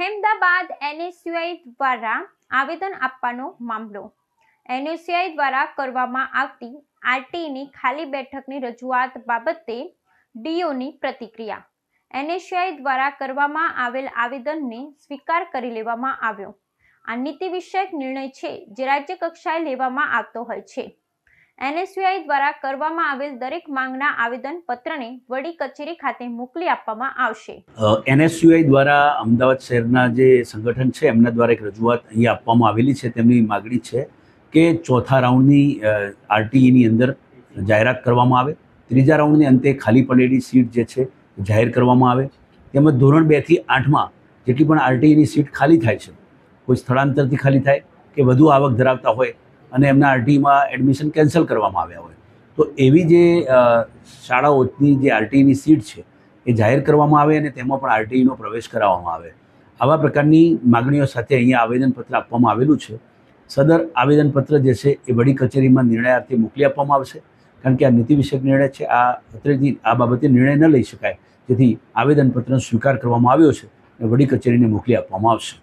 Mehmedabad NSUI દ્વારા આવેદન આપવાનો મામલો. એનએસયુઆઈ દ્વારા કરવામાં આવતી આરટીની ખાલી બેઠકની રજૂઆત બાબતે ડીઓની પ્રતિક્રિયા. એનએસયુઆઈ દ્વારા કરવામાં આવેલ આવેદનને સ્વીકાર કરી લેવામાં આવ્યો. આ નીતિ વિષયક નિર્ણય છે જે રાજ્ય કક્ષાએ લેવામાં આવતો હોય છે. એનએસયુઆઈ દ્વારા કરવામાં આવેલ દરેક માંગના આવેદન પત્રને વડી કચેરી ખાતે મોકલી આપવામાં આવશે. એનએસયુઆઈ દ્વારા અમદાવાદ શહેરના જે સંગઠન છે, એમના દ્વારા એક રજૂઆત અહીંયા આપવામાં આવેલી છે, તેમની માગણી છે કે ચોથા રાઉન્ડની આરટીઈની અંદર જાહેરાત કરવામાં આવે. ત્રીજા રાઉન્ડની અંતે ખાલી પડેલી સીટ જે છે જાહેર કરવામાં આવે. તેમજ ધોરણ બેથી આઠમાં જેટલી પણ આરટીઈની સીટ ખાલી થાય છે, કોઈ સ્થળાંતરથી ખાલી થાય કે વધુ આવક ધરાવતા હોય અને એમના આરટીઈમાં એડમિશન કેન્સલ કરવામાં આવ્યા હોય. તો એવી જે શાળાઓની જે આરટીઈની સીટ છે, એ જાહેર કરવામાં આવે અને તેમાં પણ આરટીઈનો પ્રવેશ કરાવવામાં આવે. આવા પ્રકારની માગણીઓ સાથે અહીંયા આવેદનપત્ર આપવામાં આવેલું છે. સદર આવેદનપત્ર જે છે, એ વડી કચેરીમાં નિર્ણયાર્થે મોકલી આપવામાં આવશે. કારણ કે આ નીતિ વિષયક નિર્ણય છે, આ અત્રેથી આ બાબતે નિર્ણય ન લઈ શકાય. જેથી આવેદનપત્રનો સ્વીકાર કરવામાં આવ્યો છે અને વડી કચેરીને મોકલી આપવામાં આવશે.